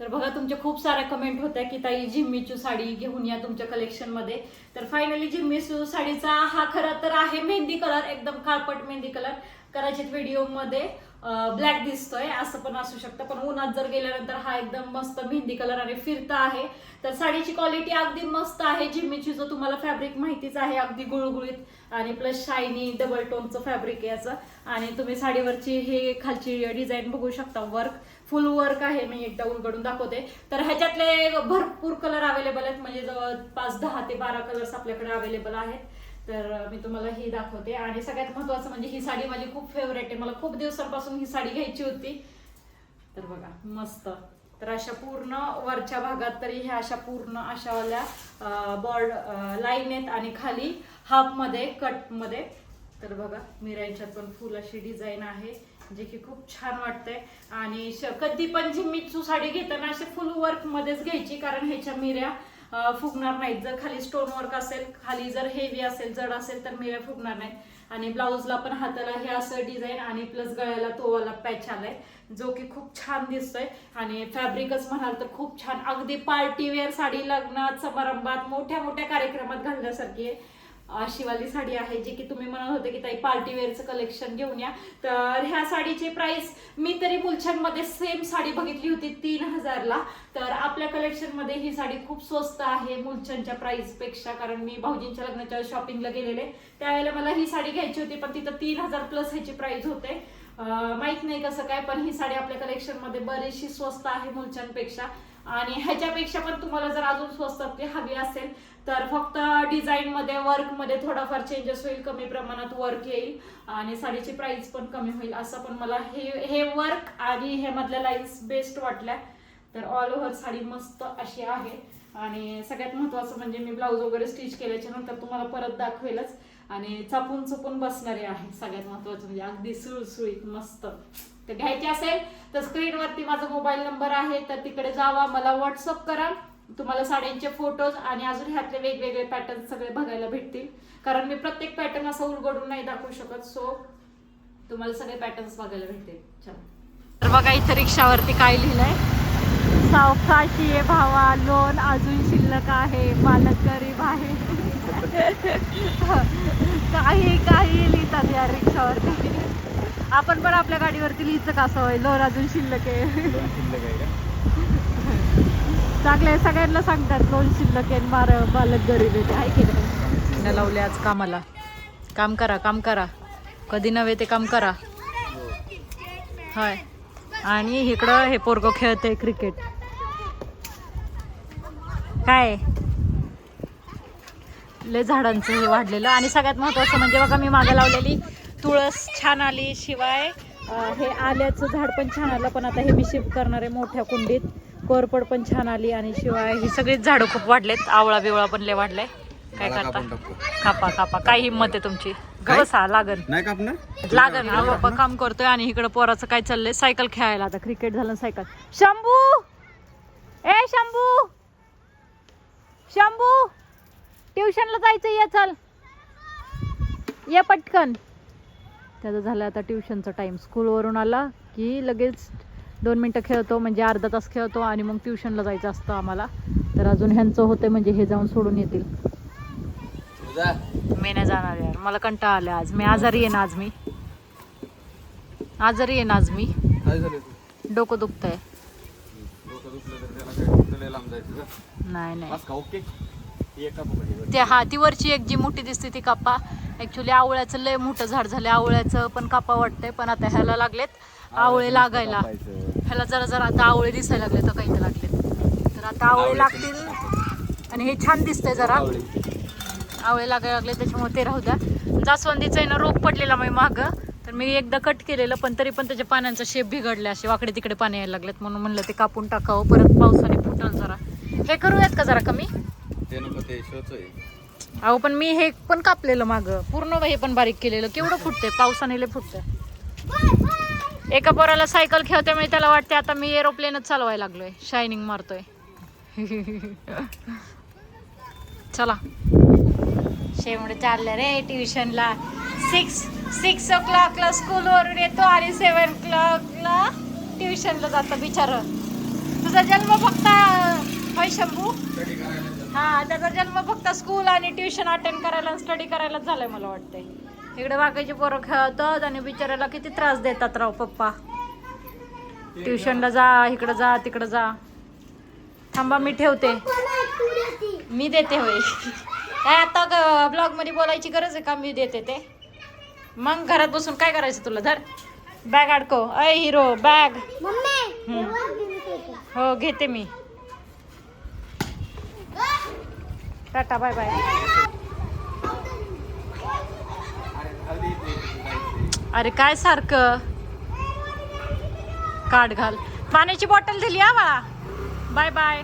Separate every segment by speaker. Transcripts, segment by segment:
Speaker 1: तर बघा तुमच्या खूप साऱ्या कमेंट होत्या की ताई जिम्मीचू साडी घेऊन या तुमच्या कलेक्शनमध्ये. तर फायनली जिम्मीचू साडीचा हा खरा तर आहे मेहंदी कलर एकदम काळपट मेहंदी कलर कदाचित व्हिडिओमध्ये ब्लॅक दिसतोय असं पण असू शकतं. पण उन्हात जर गेल्यानंतर हा एकदम मस्त मेहंदी कलर आणि फिरता आहे. तर साडीची क्वालिटी अगदी मस्त आहे. जिम्मीची जो तुम्हाला फॅब्रिक माहितीच आहे अगदी गुळगुळीत आणि प्लस शायनी डबल टोनचं फॅब्रिक याचं. आणि तुम्ही साडीवरची हे खालची डिझाईन बघू शकता वर्क फुल वर्क आहे मी एकदा उलगडून दाखवते. तर ह्याच्यातले भरपूर कलर अवेलेबल आहेत. म्हणजे जवळपास दहा ते बारा कलर्स आपल्याकडे अवेलेबल आहेत. तर मी तुम्हाला ही दाखवते. आणि सगळ्यात महत्वाचं म्हणजे ही साडी माझी खूप फेवरेट आहे. मला खूप दिवसांपासून ही साडी घ्यायची होती. तर बघा मस्त. तर अशा पूर्ण वरच्या भागात तरी ह्या अशा पूर्ण अशावाल्या बॉर्ड लाईन आहेत. आणि खाली हाफमध्ये कटमध्ये. तर बघा मिरांच्यात पण फुल अशी डिझाईन आहे. जे की खूप छान वाटतंय. आणि श- कधी पण जी मिचू साडी घेताना असे फुल वर्क मध्येच घ्यायची कारण ह्याच्या मिऱ्या फुगणार नाहीत. जर खाली स्टोन वर्क असेल खाली जर हेवी असेल जड असेल तर मिऱ्या फुगणार नाहीत. आणि ब्लाऊजला पण हाताला हे असं डिझाईन आणि प्लस गळ्याला तोवाला पॅच आलाय जो की खूप छान दिसतोय. आणि फॅब्रिकच म्हणाल तर खूप छान. अगदी पार्टीवेअर साडी लग्नात समारंभात मोठ्या मोठ्या कार्यक्रमात घालण्यासारखी आहे. अशीवाली साडी आहे जी की तुम्ही म्हणत होते की ताई पार्टी वेअरचं कलेक्शन घेऊन या. तर ह्या साडीची प्राइस मी तरी मुलछानमध्ये सेम साडी बघितली होती तीन हजारला. तर आपल्या कलेक्शनमध्ये ही साडी खूप स्वस्त आहे मुलछानच्या प्राइसपेक्षा कारण मी भाऊजींच्या लग्नाच्या शॉपिंगला गेलेले. त्यावेळेला मला ही साडी घ्यायची होती पण तिथं तीन हजार प्लस ह्याची प्राइस होते. माहीत नाही कसं काय पण ही साडी आपल्या कलेक्शनमध्ये बरीचशी स्वस्त आहे मुलच्यांपेक्षा. आणि ह्याच्यापेक्षा पण तुम्हाला जर अजून स्वस्तातली हवी असेल तर फक्त डिझाईन मध्ये वर्कमध्ये थोडाफार चेंजेस होईल कमी प्रमाणात वर्क येईल आणि साडीची प्राइस पण कमी होईल असं पण मला हे हे वर्क आणि हे मधल्या लाईन्स बेस्ट वाटल्या. तर ऑल ओव्हर साडी मस्त अशी आहे. आणि सगळ्यात महत्वाचं म्हणजे मी ब्लाऊज वगैरे स्टिच केल्याच्यानंतर तुम्हाला परत दाखवेलच. आणि चापून चुपून बसणारी आहे सगळ्यात महत्वाचं म्हणजे अगदी सुळसुळीत मस्त. तर घ्यायची असेल तर स्क्रीनवरती माझा मोबाईल नंबर आहे तर तिकडे जावा मला व्हॉट्सअप करा. तुम्हाला साड्यांचे फोटोज आणि अजून ह्यातले वेगवेगळे पॅटर्न सगळे बघायला भेटतील. कारण मी प्रत्येक पॅटर्न असं उलगडून नाही दाखवू शकत सो तुम्हाला सगळे पॅटर्न्स बघायला भेटतील. चला. तर बघा इथं रिक्षावरती काय लिहिलंय? सावकाशी आहे भावा लोन अजून शिल्लक आहे पालक गरीब आहे. काही काही लिहितात या रिक्षावरती. आपण पण आपल्या गाडीवरती लिहिचं का असं होय? लोन अजून शिल्लक आहे. चांगले सगळ्यांना सांगतात लोन शिल्लक आहे मार मालक गरीब आहे आहे की नाही? लावले आज कामाला. काम करा काम करा. कधी नव्हे ते काम करा. होय. आणि इकडं हे पोरगो खेळते क्रिकेट काय? लय झाडांचं हे वाढलेलं. आणि सगळ्यात महत्वाचं म्हणजे बघा मी मागे लावलेली तुळस छान आली शिवाय. हे आल्याचं झाड पण छान आलं पण आता हे मी शिफ्ट करणार आहे मोठ्या कुंडीत. कोरपड पण छान आली आणि शिवाय ही सगळीच झाडं खूप वाढलेत. आवळा बिवळा पण लय वाढलाय. काय करता. कापा कापा. काय हिंमत आहे तुमची? बसा लागन.
Speaker 2: नाही कापणार?
Speaker 1: लागन हा बाप्पा काम करतोय आणि इकडं पोराचं काय चाललंय? सायकल खेळायला आता क्रिकेट झालं सायकल. शंभू! ए शंभू! शंभू! ट्युशनला जायचं ये चल. ये पटकन. त्याचं झालं आता ट्युशनचा टाइम. स्कूलवरून आला की लगेच दोन मिनटं खेळतो म्हणजे अर्धा तास खेळतो आणि मग ट्युशनला जायचं असतं आम्हाला. तर अजून ह्यांचं होतंय म्हणजे हे जाऊन सोडून येतील. मी नाही जाणार यार. मला कंटाळा आला आज. मी आजारी आहे ना आज मी. आजारी आहे ना आज मी. डोकं दुखतंय.
Speaker 2: जायचं का?
Speaker 1: नाही नाही. ते हा ती वरची एक जी मोठी दिसते ती कापा. ऍक्च्युली आवळ्याचं लय मोठं झाड झालं आवळ्याचं पण कापा वाटतंय पण आता ह्याला लागलेत आवळे लागायला. ह्याला जरा जरा आता आवळे दिसायला लागले तर काही लागलेत. तर आता आवळे लागतील. आणि हे छान दिसतंय जरा.
Speaker 2: आवळी.
Speaker 1: आवळे लागायला लागले त्याच्यामुळे ते राहू द्या. जास्वंदीचं आहे ना रोग पडलेला मी माग. तर मी एकदा कट केलेलं पण तरी पण त्याच्या पाण्याचा शेप बिघडले असे वाकडे तिकडे पाणी यायला लागलेत म्हणून म्हणलं ते कापून टाकावं. परत पावसाने फुटल जरा. हे करूयात का जरा कमी?
Speaker 2: ते नको ते
Speaker 1: अहो पण मी हे पण कापलेलं माग. पूर्ण हे पण बारीक केलेलं. केवढं फुटते पावसाने लय फुटतंय. एका पोराला सायकल खेळते त्याला वाटते आता मी एरोप्लेनच चालवायला लागलोय. शायनिंग मारतोय. चला. शेवड चाललं रे ट्युशनला सिक्स सिक्स ओ क्लॉकला स्कूलवरून येतो आणि सेवन क्लॉकला ट्युशनला जातो बिचार. तुझा जन्म फक्त होय शंभू? हा त्याचा जन्म फक्त स्कूल आणि ट्युशन अटेंड करायला स्टडी करायलाच झालाय मला वाटतंय. इकडे बाकीचे पोरं खेळतात आणि बिचारायला किती त्रास देतात राव पप्पा. ट्युशनला जा इकडं जा तिकडं जा. थांबा मी ठेवते. मी देते होय. काय आता ब्लॉगमध्ये बोलायची गरज आहे का? मी देते ते. मग घरात बसून काय करायचं तुला? धर. बॅग अडको अय हिरो बॅग हो घेते मी. Tata bye bye. अरे काय सारखं? काढ घाल. पाण्याची बॉटल दिली हा बाळा बाय बाय.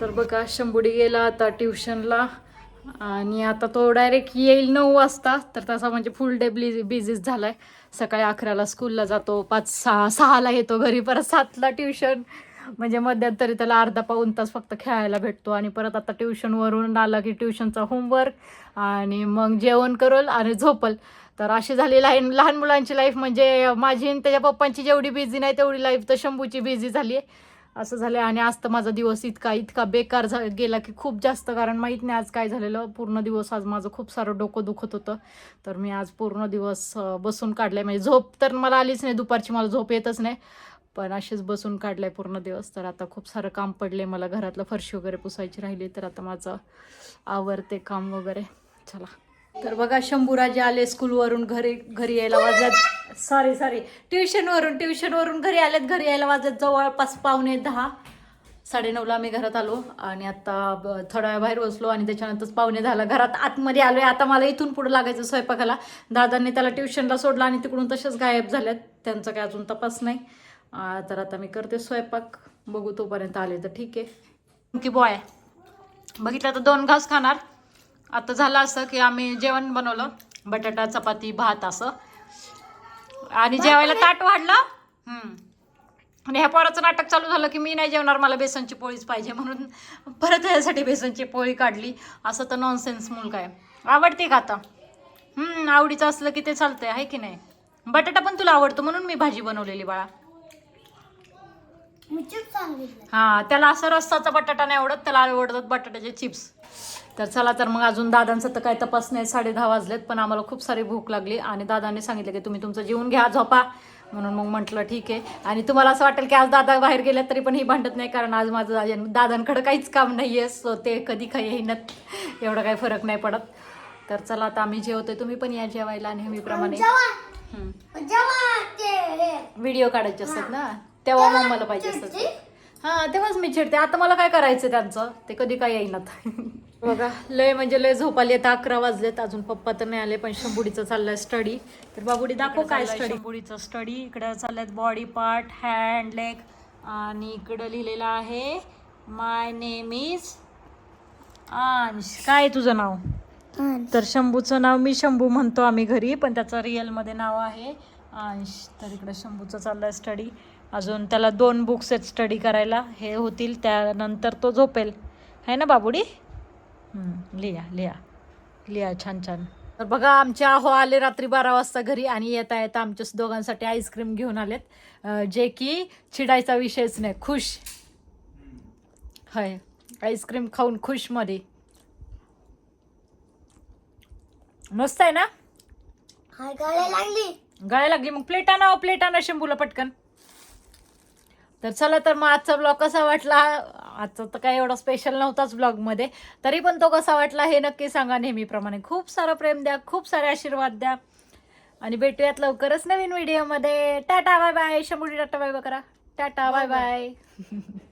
Speaker 1: तर बघा शंभुडी गेला आता ट्युशनला. आणि आता तो डायरेक्ट येईल नऊ वाजता. तर तसा म्हणजे फुल डे बिझी बिझीच झालाय. सकाळी अकराला स्कूलला जातो. पाच सहा सहाला येतो घरी परत सातला ट्युशन. म्हणजे मध्यंतरी त्याला अर्धा पाऊन तास फक्त खेळायला भेटतो आणि परत आता ट्युशनवरून आला की ट्युशनचा होमवर्क आणि मग जेवण करल आणि झोपल. तर अशी झाली लहान लहान मुलांची लाईफ म्हणजे माझी त्याच्या पप्पांची जेवढी बिझी नाही तेवढी लाईफ तर शंभूची बिझी झाली आहे. असं झालं आणि आज तर माझा दिवस इतका इतका बेकार झा गेला की खूप जास्त कारण माहीत नाही आज काय झालेलं. पूर्ण दिवस आज माझं खूप सारं डोकं दुखत होतं. तर मी आज पूर्ण दिवस बसून बसून आहे म्हणजे झोप तर मला आलीच नाही दुपारची मला झोप येतच नाही. पण अशीच बसून काढलाय पूर्ण दिवस. तर आता खूप सारं काम पडले मला. घरातलं फरशी वगैरे पुसायची राहिली तर आता माझं आवरते काम वगैरे. चला. तर बघा शंभूराजे आले स्कूलवरून घरी घरी यायला वाजत सॉरी सॉरी ट्युशनवरून ट्युशनवरून घरी आलेत. घरी यायला वाजत जवळपास पावणे दहा. साडेनऊला आम्ही घरात आलो आणि आता ब- थोडा वेळ बाहेर बसलो आणि त्याच्यानंतर पावणे झाला घरात आतमध्ये आलोय. आता मला इथून पुढे लागायचं स्वयंपाकाला. दादांनी त्याला ट्युशनला सोडलं आणि तिकडून तसेच गायब झाल्यात. त्यांचा काय अजून तपास नाही. तर आता मी करते स्वयंपाक. बघू तोपर्यंत आले तर ठीक आहे. की बॉय बघितलं तर दोन घास खाणार. आता झालं असं की आम्ही जेवण बनवलं. बटाटा चपाती भात असं. आणि जेवायला ताट वाढलं. हम्म. आणि ह्या पोराचं नाटक चालू झालं की मी नाही जेवणार मला बेसनची पोळीच पाहिजे म्हणून परत ह्यासाठी बेसनची पोळी काढली. असं तर नॉनसेन्स मुलगा आहे. आवडते का आता? हम्म, आवडीचं असलं की ते चालतंय आहे की नाही? बटाटा पण तुला आवडतो म्हणून मी भाजी बनवलेली बाळा. हा त्याला असं रस्साचा बटाटा नाही आवडत त्याला आवडतात बटाट्याचे चिप्स तर चला तर मग अजून दादांचं तर काय तपास नाही साडे दहा वाजलेत पण आम्हाला खूप सारी भूक लागली आणि दादाने सांगितलं की तुम्ही तुमचं जेवून घ्या झोपा. म्हणून मग म्हटलं ठीक आहे. आणि तुम्हाला असं वाटेल की आज दादा बाहेर गेले तरी पण ही भांडत नाही कारण आज माझं दादा- दादांकडे काहीच काम नाही आहे सो ते कधी काही येईनात एवढा काही फरक नाही पडत. तर चला आता आम्ही जेवतोय तुम्ही पण या जेवायला नेहमीप्रमाणे. व्हिडिओ काढायचे असतात ना? तेव्हा मग मला पाहिजे असतात हा तेव्हाच मी चिडते. आता मला काय करायचं त्यांचं? ते कधी काय येईनात बघा. लय म्हणजे लय झोप आली आता अकरा वाजलेत. अजून पप्पा तर नाही आले पण शंभुडीचं चाललंय स्टडी तर बाबुडी दाखव काय स्टडी शंभुडीचं स्टडी इकडे चाललंय बॉडी पार्ट हँड लेग आणि इकडं लिहिलेलं आहे माय नेम इज अंश काय आहे तुझं नाव? तर शंभूचं नाव मी शंभू म्हणतो आम्ही घरी पण त्याचं रिअलमध्ये नाव आहे अंश तर इकडं शंभूचं चाललंय स्टडी अजून त्याला दोन बुक्स आहेत स्टडी करायला. हे होतील त्यानंतर तो झोपेल. आहे ना बाबुडी? लिहा लिहा. लिहा छान छान. तर बघा आमचे आहो आले रात्री बारा वाजता घरी आणि येता येता आमच्या दोघांसाठी आईस्क्रीम घेऊन आलेत. जे की चिडायचा विषयच नाही. खुश. होय. आईस्क्रीम खाऊन खुशमध्ये मस्त आहे ना? गळ्या लागली. मग प्लेट आणा प्लेट आणा शंभूला पटकन. तर चला तर मग आजचा ब्लॉग कसा वाटला? आजचा तर काय एवढा स्पेशल नव्हताच ब्लॉगमध्ये तरी पण तो कसा वाटला हे नक्की सांगा. नेहमीप्रमाणे खूप सारं प्रेम द्या खूप सारे आशीर्वाद द्या. आणि भेटूयात लवकरच नवीन व्हिडिओमध्ये टाटा बाय बाय शंभूडी टाटा बाय बाय करा. Tata bye bye